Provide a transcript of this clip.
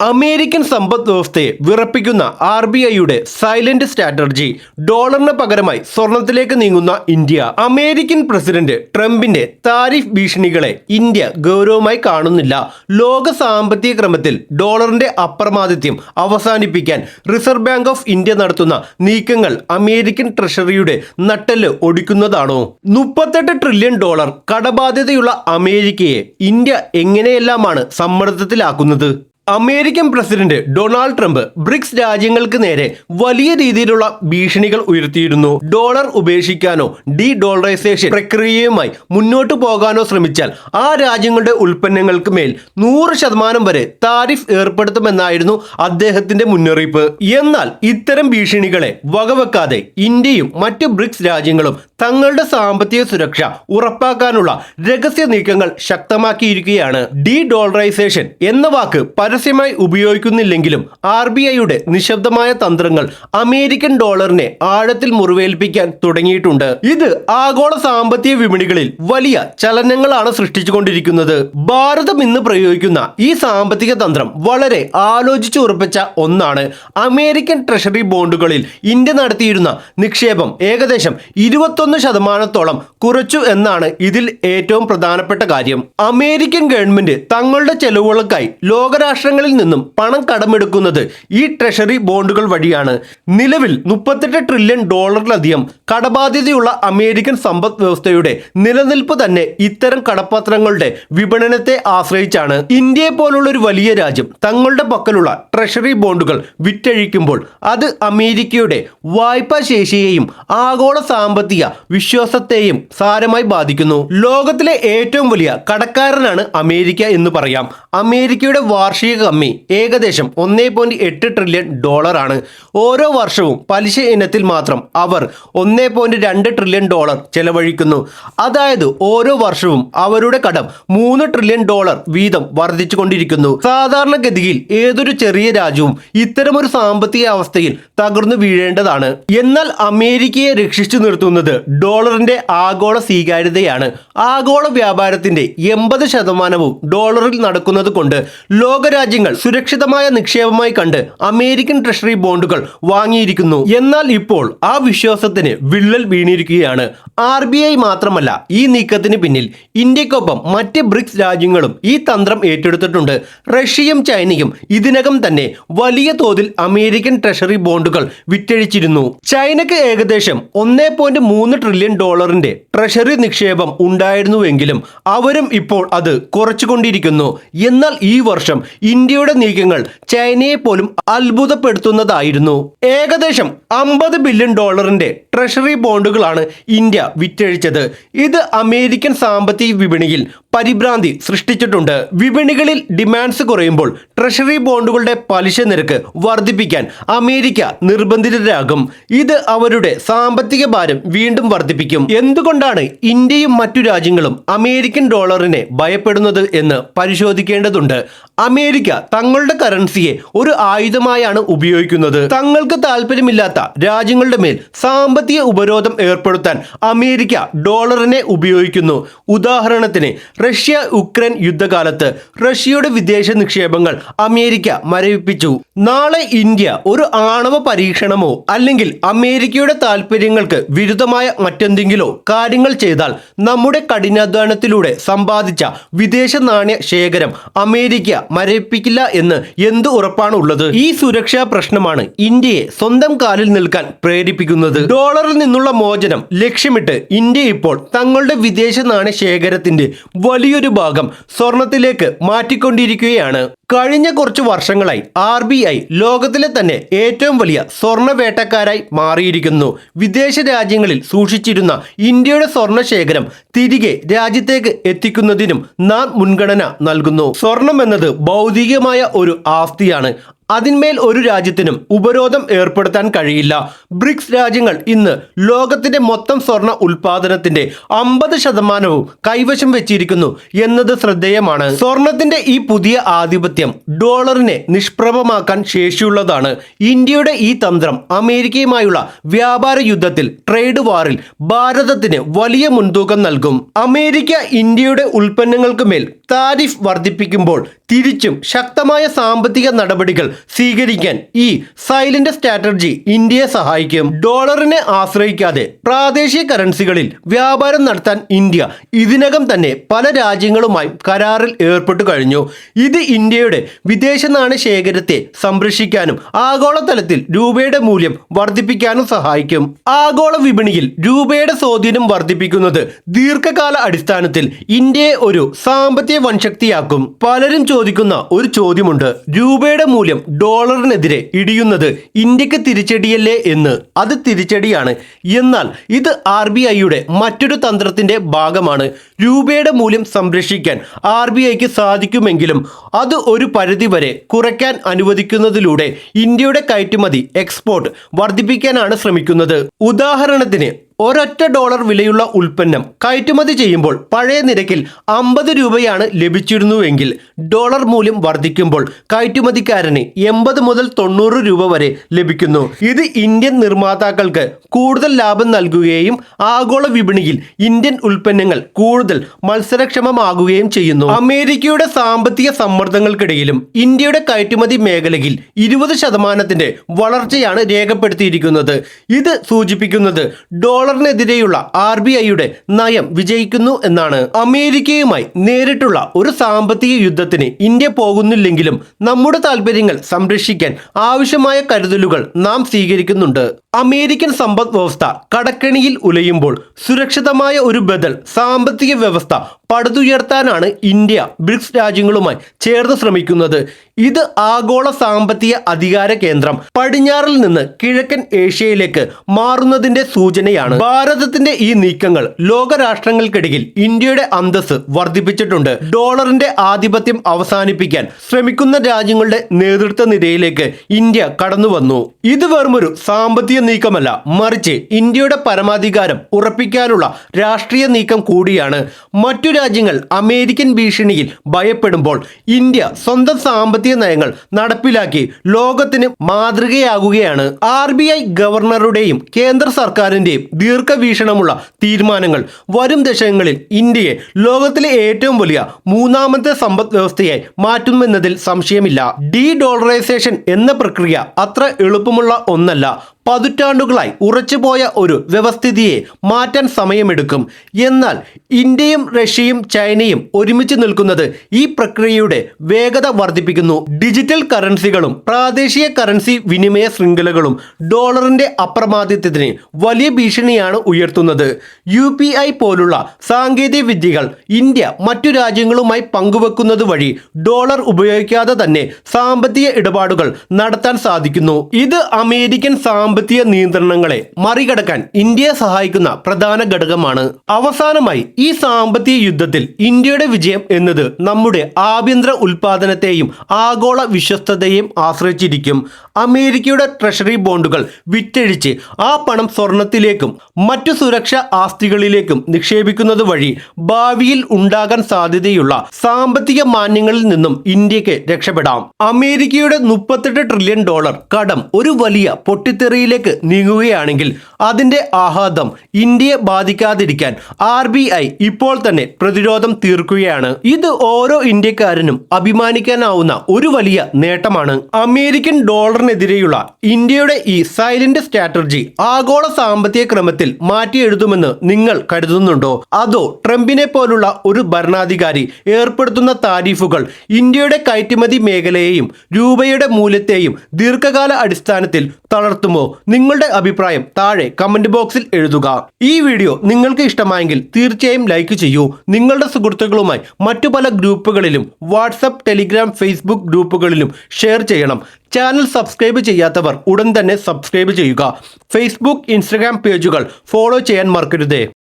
American സമ്പദ് വ്യവസ്ഥയെ വിറപ്പിക്കുന്ന ആർ ബി ഐയുടെ സൈലന്റ് സ്ട്രാറ്റജി ഡോളറിന് പകരമായി സ്വർണത്തിലേക്ക് നീങ്ങുന്ന ഇന്ത്യ. അമേരിക്കൻ പ്രസിഡന്റ് ട്രംപിന്റെ താരിഫ് ഭീഷണികളെ ഇന്ത്യ ഗൗരവമായി കാണുന്നില്ല. ലോക സാമ്പത്തിക ക്രമത്തിൽ ഡോളറിന്റെ അപ്രമാദിത്യം അവസാനിപ്പിക്കാൻ റിസർവ് ബാങ്ക് ഓഫ് ഇന്ത്യ നടത്തുന്ന നീക്കങ്ങൾ അമേരിക്കൻ ട്രഷറിയുടെ നട്ടെല്ല് ഒടിക്കുന്നതാണോ? മുപ്പത്തെട്ട് ട്രില്യൺ ഡോളർ കടബാധ്യതയുള്ള അമേരിക്കയെ ഇന്ത്യ എങ്ങനെയെല്ലാമാണ് സമ്മർദ്ദത്തിലാക്കുന്നത്? American president Donald Trump BRICS രാജ്യങ്ങൾക്ക് നേരെ വലിയ രീതിയിലുള്ള ഭീഷണികൾ ഉയർത്തിയിരുന്നു. ഡോളർ ഉപേക്ഷിക്കാനോ ഡി ഡോളറൈസേഷൻ പ്രക്രിയയുമായി മുന്നോട്ട് പോകാനോ ശ്രമിച്ചാൽ ആ രാജ്യങ്ങളുടെ ഉൽപ്പന്നങ്ങൾക്ക് മേൽ നൂറ് ശതമാനം വരെ താരിഫ് ഏർപ്പെടുത്തുമെന്നായിരുന്നു അദ്ദേഹത്തിന്റെ മുന്നറിയിപ്പ്. എന്നാൽ ഇത്തരം ഭീഷണികളെ വകവെക്കാതെ ഇന്ത്യയും മറ്റ് ബ്രിക്സ് രാജ്യങ്ങളും തങ്ങളുടെ സാമ്പത്തിക സുരക്ഷ ഉറപ്പാക്കാനുള്ള രഹസ്യ നീക്കങ്ങൾ ശക്തമാക്കിയിരിക്കുകയാണ്. ഡി ഡോളറൈസേഷൻ എന്ന വാക്ക് പരസ്യമായി ഉപയോഗിക്കുന്നില്ലെങ്കിലും ആർ ബി ഐയുടെ നിശബ്ദമായ തന്ത്രങ്ങൾ അമേരിക്കൻ ഡോളറിനെ ആഴത്തിൽ മുറിവേൽപ്പിക്കാൻ തുടങ്ങിയിട്ടുണ്ട്. ഇത് ആഗോള സാമ്പത്തിക വിപണികളിൽ വലിയ ചലനങ്ങളാണ് സൃഷ്ടിച്ചുകൊണ്ടിരിക്കുന്നത്. ഭാരതം ഇന്ന് പ്രയോഗിക്കുന്ന ഈ സാമ്പത്തിക തന്ത്രം വളരെ ആലോചിച്ച് ഉറപ്പിച്ച ഒന്നാണ്. അമേരിക്കൻ ട്രഷറി ബോണ്ടുകളിൽ ഇന്ത്യ നടത്തിയിരുന്ന നിക്ഷേപം ഏകദേശം ഇരുപത്തൊന്ന് ശതമാനത്തോളം കുറച്ചു എന്നാണ് ഇതിൽ ഏറ്റവും പ്രധാനപ്പെട്ട കാര്യം. അമേരിക്കൻ ഗവൺമെന്റ് തങ്ങളുടെ ചെലവുകൾക്കായി ലോകരാഷ്ട്രങ്ങളിൽ നിന്നും പണം കടമെടുക്കുന്നത് ഈ ട്രഷറി ബോണ്ടുകൾ വഴിയാണ്. നിലവിൽ മുപ്പത്തെട്ട് ട്രില്യൺ ഡോളറിലധികം കടബാധ്യതയുള്ള അമേരിക്കൻ സമ്പദ് വ്യവസ്ഥയുടെ നിലനിൽപ്പ് തന്നെ ഇത്തരം കടപ്പത്രങ്ങളുടെ വിപണനത്തെ ആശ്രയിച്ചാണ്. ഇന്ത്യയെ പോലുള്ള ഒരു വലിയ രാജ്യം തങ്ങളുടെ പക്കലുള്ള ട്രഷറി ബോണ്ടുകൾ വിറ്റഴിക്കുമ്പോൾ അത് അമേരിക്കയുടെ വായ്പാ ശേഷിയെയും ആഗോള സാമ്പത്തിക വിശ്വാസത്തെയും സാരമായി ബാധിക്കുന്നു. ലോകത്തിലെ ഏറ്റവും വലിയ കടക്കാരനാണ് അമേരിക്ക എന്ന് പറയാം. അമേരിക്കയുടെ വാർഷിക കമ്മി ഏകദേശം ഒന്നേ പോയിന്റ് എട്ട് ട്രില്യൺ ഡോളറാണ് ഓരോ വർഷവും പലിശ ഇനത്തിൽ മാത്രം അവർ ഒന്നേ പോയിന്റ് രണ്ട് ട്രില്യൺ ഡോളർ ചെലവഴിക്കുന്നു. അതായത് ഓരോ വർഷവും അവരുടെ കടം മൂന്ന് ട്രില്യൺ ഡോളർ വീതം വർദ്ധിച്ചുകൊണ്ടിരിക്കുന്നു. സാധാരണഗതിയിൽ ഏതൊരു ചെറിയ രാജ്യവും ഇത്തരമൊരു സാമ്പത്തിക അവസ്ഥയിൽ തകർന്നു വീഴേണ്ടതാണ്. എന്നാൽ അമേരിക്കയെ രക്ഷിച്ചു നിർത്തുന്നത് ഡോളറിന്റെ ആഗോള സ്വീകാര്യതയാണ്. ആഗോള വ്യാപാരത്തിന്റെ എൺപത് ശതമാനവും ഡോളറിൽ നടക്കുന്നത് കൊണ്ട് ലോകരാജ്യങ്ങൾ സുരക്ഷിതമായ നിക്ഷേപമായി കണ്ട് അമേരിക്കൻ ട്രഷറി ബോണ്ടുകൾ വാങ്ങിയിരിക്കുന്നു. എന്നാൽ ഇപ്പോൾ ആ വിശ്വാസത്തിന് വിള്ളൽ വീണിരിക്കുകയാണ്. ആർ ബി ഐ മാത്രമല്ല ഈ നീക്കത്തിന് പിന്നിൽ ഇന്ത്യക്കൊപ്പം മറ്റ് ബ്രിക്സ് രാജ്യങ്ങളും ഈ തന്ത്രം ഏറ്റെടുത്തിട്ടുണ്ട്. റഷ്യയും ചൈനയും ഇതിനകം തന്നെ വലിയ തോതിൽ അമേരിക്കൻ ട്രഷറി ബോണ്ടുകൾ വിറ്റഴിച്ചിരുന്നു. ചൈനയ്ക്ക് ഏകദേശം ഒന്നേ പോയിന്റ് മൂന്ന് ട്രില്യൺ ഡോളറിന്റെ ട്രഷറി നിക്ഷേപം ഉണ്ടായിരുന്നുവെങ്കിലും അവരും ഇപ്പോൾ അത് കുറച്ചുകൊണ്ടിരിക്കുന്നു. എന്നാൽ ഈ വർഷം ഇന്ത്യയുടെ നീക്കങ്ങൾ ചൈനയെ പോലും അത്ഭുതപ്പെടുത്തുന്നതായിരുന്നു. ഏകദേശം അമ്പത് ബില്യൺ ഡോളറിന്റെ ട്രഷറി ബോണ്ടുകളാണ് ഇന്ത്യ വിറ്റഴിച്ചത്. ഇത് അമേരിക്കൻ സാമ്പത്തിക വിപണിയിൽ പരിഭ്രാന്തി സൃഷ്ടിച്ചിട്ടുണ്ട്. വിപണികളിൽ ഡിമാൻഡ്സ് കുറയുമ്പോൾ ട്രഷറി ബോണ്ടുകളുടെ പലിശ നിരക്ക് വർദ്ധിപ്പിക്കാൻ അമേരിക്ക നിർബന്ധിതരാകും. ഇത് അവരുടെ സാമ്പത്തിക ഭാരം വീണ്ടും വർദ്ധിപ്പിക്കും. എന്തുകൊണ്ടാണ് ഇന്ത്യയും മറ്റു രാജ്യങ്ങളും അമേരിക്കൻ ഡോളറിനെ ഭയപ്പെടുന്നത് എന്ന് പരിശോധിക്കേണ്ടതുണ്ട്. അമേരിക്ക തങ്ങളുടെ കറൻസിയെ ഒരു ആയുധമായാണ് ഉപയോഗിക്കുന്നത്. തങ്ങൾക്ക് താല്പര്യമില്ലാത്ത രാജ്യങ്ങളുടെ മേൽ സാമ്പത്തിക ഉപരോധം ഏർപ്പെടുത്താൻ അമേരിക്ക ഡോളറിനെ ഉപയോഗിക്കുന്നു. ഉദാഹരണത്തിന് റഷ്യ ഉക്രൈൻ യുദ്ധകാലത്ത് റഷ്യയുടെ വിദേശ നിക്ഷേപങ്ങൾ അമേരിക്ക മരവിപ്പിച്ചു. നാളെ ഇന്ത്യ ഒരു ആണവ പരീക്ഷണമോ അല്ലെങ്കിൽ അമേരിക്കയുടെ താല്പര്യങ്ങൾക്ക് വിരുദ്ധമായ മറ്റെന്തെങ്കിലോ കാര്യങ്ങൾ ചെയ്താൽ നമ്മുടെ കഠിനാധ്വാനത്തിലൂടെ സമ്പാദിച്ച വിദേശ നാണ്യ ശേഖരം അമേരിക്ക മരവിപ്പിക്കില്ല എന്ന് എന്ത് ഉറപ്പാണ് ഉള്ളത് ഈ സുരക്ഷാ പ്രശ്നമാണ് ഇന്ത്യയെ സ്വന്തം കാലിൽ നിൽക്കാൻ പ്രേരിപ്പിക്കുന്നത്. ഡോളറിൽ നിന്നുള്ള മോചനം ലക്ഷ്യമിട്ട് ഇന്ത്യ ഇപ്പോൾ തങ്ങളുടെ വിദേശ നാണയ ശേഖരത്തിന്റെ വലിയൊരു ഭാഗം സ്വർണത്തിലേക്ക് മാറ്റിക്കൊണ്ടിരിക്കുകയാണ്. കഴിഞ്ഞ കുറച്ച് വർഷങ്ങളായി ആർ ബി ഐ ലോകത്തിലെ തന്നെ ഏറ്റവും വലിയ സ്വർണവേട്ടക്കാരായി മാറിയിരിക്കുന്നു. വിദേശ രാജ്യങ്ങളിൽ സൂക്ഷിച്ചിരുന്ന ഇന്ത്യയുടെ സ്വർണശേഖരം തിരികെ രാജ്യത്തേക്ക് എത്തിക്കുന്നതിനും നാം മുൻഗണന നൽകുന്നു. സ്വർണം എന്നത് ഭൗതികമായ ഒരു ആസ്തിയാണ്. അതിന്മേൽ ഒരു രാജ്യത്തിനും ഉപരോധം ഏർപ്പെടുത്താൻ കഴിയില്ല. ബ്രിക്സ് രാജ്യങ്ങൾ ഇന്ന് ലോകത്തിന്റെ മൊത്തം സ്വർണ ഉൽപാദനത്തിന്റെ അമ്പത് ശതമാനവും കൈവശം വെച്ചിരിക്കുന്നു എന്നത് ശ്രദ്ധേയമാണ്. സ്വർണത്തിന്റെ ഈ പുതിയ ആധിപത്യം ഡോളറിനെ നിഷ്പ്രഭമാക്കാൻ ശേഷിയുള്ളതാണ്. ഇന്ത്യയുടെ ഈ തന്ത്രം അമേരിക്കയുമായുള്ള വ്യാപാര യുദ്ധത്തിൽ ട്രേഡ് വാറിൽ ഭാരതത്തിന് വലിയ മുൻതൂക്കം നൽകും. അമേരിക്ക ഇന്ത്യയുടെ ഉൽപ്പന്നങ്ങൾക്ക് മേൽ താരിഫ് വർദ്ധിപ്പിക്കുമ്പോൾ തിരിച്ചും ശക്തമായ സാമ്പത്തിക നടപടികൾ സ്വീകരിക്കാൻ ഈ സൈലന്റ് സ്ട്രാറ്റജി ഇന്ത്യയെ സഹായിക്കും. ഡോളറിനെ ആശ്രയിക്കാതെ പ്രാദേശിക കറൻസികളിൽ വ്യാപാരം നടത്താൻ ഇന്ത്യ ഇതിനകം തന്നെ പല രാജ്യങ്ങളുമായി കരാറിൽ ഏർപ്പെട്ടു കഴിഞ്ഞു. ഇത് ഇന്ത്യയുടെ വിദേശ നാണയ ശേഖരത്തെ സംരക്ഷിക്കാനും ആഗോളതലത്തിൽ രൂപയുടെ മൂല്യം വർദ്ധിപ്പിക്കാനും സഹായിക്കും. ആഗോള വിപണിയിൽ രൂപയുടെ സ്വാധീനം വർദ്ധിപ്പിക്കുന്നത് ദീർഘകാല അടിസ്ഥാനത്തിൽ ഇന്ത്യയെ ഒരു സാമ്പത്തിക വൻശക്തിയാക്കും. പലരും ചോദിക്കുന്ന ഒരു ചോദ്യമുണ്ട്. രൂപയുടെ മൂല്യം ഡോളറിനെതിരെ ഇടിയുന്നത് ഇന്ത്യയ്ക്ക് തിരിച്ചടിയല്ലേ എന്ന്. അത് തിരിച്ചടിയാണ്. എന്നാൽ ഇത് ആർ ബി ഐയുടെ മറ്റൊരു തന്ത്രത്തിന്റെ ഭാഗമാണ്. രൂപയുടെ മൂല്യം സംരക്ഷിക്കാൻ ആർ ബി ഐക്ക് സാധിക്കുമെങ്കിലും അത് ഒരു പരിധിവരെ കുറയ്ക്കാൻ അനുവദിക്കുന്നതിലൂടെ ഇന്ത്യയുടെ കയറ്റുമതി എക്സ്പോർട്ട് വർദ്ധിപ്പിക്കാനാണ് ശ്രമിക്കുന്നത്. ഉദാഹരണത്തിന് ഒരൊറ്റ ഡോളർ വിലയുള്ള ഉൽപ്പന്നം കയറ്റുമതി ചെയ്യുമ്പോൾ പഴയ നിരക്കിൽ അമ്പത് രൂപയാണ് ലഭിച്ചിരുന്നുവെങ്കിൽ ഡോളർ മൂല്യം വർദ്ധിക്കുമ്പോൾ കയറ്റുമതിക്കാരന് എൺപത് മുതൽ തൊണ്ണൂറ് രൂപ വരെ ലഭിക്കുന്നു. ഇത് ഇന്ത്യൻ നിർമ്മാതാക്കൾക്ക് കൂടുതൽ ലാഭം നൽകുകയും ആഗോള വിപണിയിൽ ഇന്ത്യൻ ഉൽപ്പന്നങ്ങൾ കൂടുതൽ മത്സരക്ഷമമാകുകയും ചെയ്യുന്നു. അമേരിക്കയുടെ സാമ്പത്തിക സമ്മർദ്ദങ്ങൾക്കിടയിലും ഇന്ത്യയുടെ കയറ്റുമതി മേഖലയിൽ ഇരുപത് ശതമാനത്തിന്റെ വളർച്ചയാണ് രേഖപ്പെടുത്തിയിരിക്കുന്നത്. ഇത് സൂചിപ്പിക്കുന്നത് ഡോളറിനെതിരെയുള്ള ആർ ബി ഐയുടെ നയം വിജയിക്കുന്നു എന്നാണ് അമേരിക്കയുമായി നേരിട്ടുള്ള ഒരു സാമ്പത്തിക യുദ്ധത്തിന് ഇന്ത്യ പോകുന്നില്ലെങ്കിലും നമ്മുടെ താല്പര്യങ്ങൾ സംരക്ഷിക്കാൻ ആവശ്യമായ കരുതലുകൾ നാം സ്വീകരിക്കുന്നുണ്ട്. അമേരിക്കൻ സമ്പദ് വ്യവസ്ഥ കടക്കെണിയിൽ ഉലയുമ്പോൾ സുരക്ഷിതമായ ഒരു ബദൽ സാമ്പത്തിക വ്യവസ്ഥ പടുതുയർത്താനാണ് ഇന്ത്യ ബ്രിക്സ് രാജ്യങ്ങളുമായി ചേർന്ന് ശ്രമിക്കുന്നത്. ഇത് ആഗോള സാമ്പത്തിക അധികാര കേന്ദ്രം പടിഞ്ഞാറിൽ നിന്ന് കിഴക്കൻ ഏഷ്യയിലേക്ക് മാറുന്നതിന്റെ സൂചനയാണ്. ഭാരതത്തിന്റെ ഈ നീക്കങ്ങൾ ലോകരാഷ്ട്രങ്ങൾക്കിടയിൽ ഇന്ത്യയുടെ അന്തസ് വർദ്ധിപ്പിച്ചിട്ടുണ്ട്. ഡോളറിന്റെ ആധിപത്യം അവസാനിപ്പിക്കാൻ ശ്രമിക്കുന്ന രാജ്യങ്ങളുടെ നേതൃത്വ നിരയിലേക്ക് ഇന്ത്യ കടന്നു വന്നു ഇത് വെറുമൊരു സാമ്പത്തിക നീക്കമല്ല മറിച്ച് ഇന്ത്യയുടെ പരമാധികാരം ഉറപ്പിക്കാനുള്ള രാഷ്ട്രീയ നീക്കം കൂടിയാണ്. മറ്റു രാജ്യങ്ങൾ അമേരിക്കൻ ഭീഷണിയിൽ ഭയപ്പെടുമ്പോൾ ഇന്ത്യ സ്വന്തം സാമ്പത്തിക നയങ്ങൾ നടപ്പിലാക്കി ലോകത്തിന് മാതൃകയാകുകയാണ്. ആർ ബി ഐ ഗവർണറുടെയും കേന്ദ്ര സർക്കാരിന്റെയും ദീർഘവീക്ഷണമുള്ള തീരുമാനങ്ങൾ വരും ദശകങ്ങളിൽ ഇന്ത്യയെ ലോകത്തിലെ ഏറ്റവും വലിയ മൂന്നാമത്തെ സമ്പദ് വ്യവസ്ഥയായി മാറ്റുമെന്നതിൽ സംശയമില്ല. ഡി ഡോളറൈസേഷൻ എന്ന പ്രക്രിയ അത്ര എളുപ്പമുള്ള ഒന്നല്ല. പതിറ്റാണ്ടുകളായി ഉറച്ചുപോയ ഒരു വ്യവസ്ഥിതിയെ മാറ്റാൻ സമയമെടുക്കും. എന്നാൽ ഇന്ത്യയും റഷ്യയും ചൈനയും ഒരുമിച്ച് നിൽക്കുന്നത് ഈ പ്രക്രിയയുടെ വേഗത വർദ്ധിപ്പിക്കുന്നു. ഡിജിറ്റൽ കറൻസികളും പ്രാദേശിക കറൻസി വിനിമയ ശൃംഖലകളും ഡോളറിന്റെ അപ്രമാദിത്വത്തിന് വലിയ ഭീഷണിയാണ് ഉയർത്തുന്നത്. യു പോലുള്ള സാങ്കേതിക വിദ്യകൾ ഇന്ത്യ മറ്റു രാജ്യങ്ങളുമായി പങ്കുവെക്കുന്നത് വഴി ഡോളർ ഉപയോഗിക്കാതെ തന്നെ സാമ്പത്തിക ഇടപാടുകൾ നടത്താൻ സാധിക്കുന്നു. ഇത് അമേരിക്കൻ സാമ്പത്തിക നിയന്ത്രണങ്ങളെ മറികടക്കാൻ ഇന്ത്യയെ സഹായിക്കുന്ന പ്രധാന ഘടകമാണ്. അവസാനമായി ഈ സാമ്പത്തിക യുദ്ധത്തിൽ ഇന്ത്യയുടെ വിജയം എന്നത് നമ്മുടെ ആഭ്യന്തര ഉൽപാദനത്തെയും ആഗോള വിശ്വസ്തതയെയും ആശ്രയിച്ചിരിക്കും. അമേരിക്കയുടെ ട്രഷറി ബോണ്ടുകൾ വിറ്റഴിച്ച് ആ പണം സ്വർണത്തിലേക്കും മറ്റു സുരക്ഷാ ആസ്തികളിലേക്കും നിക്ഷേപിക്കുന്നത് വഴി ഭാവിയിൽ ഉണ്ടാകാൻ സാധ്യതയുള്ള സാമ്പത്തിക മാന്യങ്ങളിൽ നിന്നും ഇന്ത്യയ്ക്ക് രക്ഷപ്പെടാം. അമേരിക്കയുടെ മുപ്പത്തെട്ട് ട്രില്യൺ ഡോളർ കടം ഒരു വലിയ പൊട്ടിത്തെറിയിലേക്ക് നീങ്ങുകയാണെങ്കിൽ അതിന്റെ ആഹ്ലാദം ഇന്ത്യയെ ബാധിക്കാതിരിക്കാൻ ആർ ബി ഐ ഇപ്പോൾ തന്നെ പ്രതിരോധം തീർക്കുകയാണ്. ഇത് ഓരോ ഇന്ത്യക്കാരനും അഭിമാനിക്കാനാവുന്ന ഒരു വലിയ നേട്ടമാണ്. അമേരിക്കൻ ഡോളറിനെതിരെയുള്ള ഇന്ത്യയുടെ ഈ സൈലന്റ് സ്ട്രാറ്റജി ആഗോള സാമ്പത്തിക ക്രമത്തിൽ മാറ്റിയെഴുതുമെന്ന് നിങ്ങൾ കരുതുന്നുണ്ടോ? അതോ ട്രംപിനെ പോലുള്ള ഒരു ഭരണാധികാരി ഏർപ്പെടുത്തുന്ന താരിഫുകൾ ഇന്ത്യയുടെ കയറ്റുമതി മേഖലയെയും രൂപയുടെ മൂല്യത്തെയും ദീർഘകാല അടിസ്ഥാനത്തിൽ തളർത്തുമോ? നിങ്ങളുടെ അഭിപ്രായം താഴെ കമന്റ് ബോക്സിൽ എഴുതുക. ഈ വീഡിയോ നിങ്ങൾക്ക് ഇഷ്ടമായെങ്കിൽ തീർച്ചയായും ലൈക്ക് ചെയ്യൂ. നിങ്ങളുടെ സുഹൃത്തുക്കളുമായി മറ്റു പല ഗ്രൂപ്പുകളിലും വാട്സപ്പ് ടെലിഗ്രാം ഫേസ്ബുക്ക് ഗ്രൂപ്പുകളിലും ഷെയർ ചെയ്യണം. ചാനൽ സബ്സ്ക്രൈബ് ചെയ്യാത്തവർ ഉടൻ തന്നെ സബ്സ്ക്രൈബ് ചെയ്യുക. ഫേസ്ബുക്ക് ഇൻസ്റ്റഗ്രാം പേജുകൾ ഫോളോ ചെയ്യാൻ മറക്കരുതേ.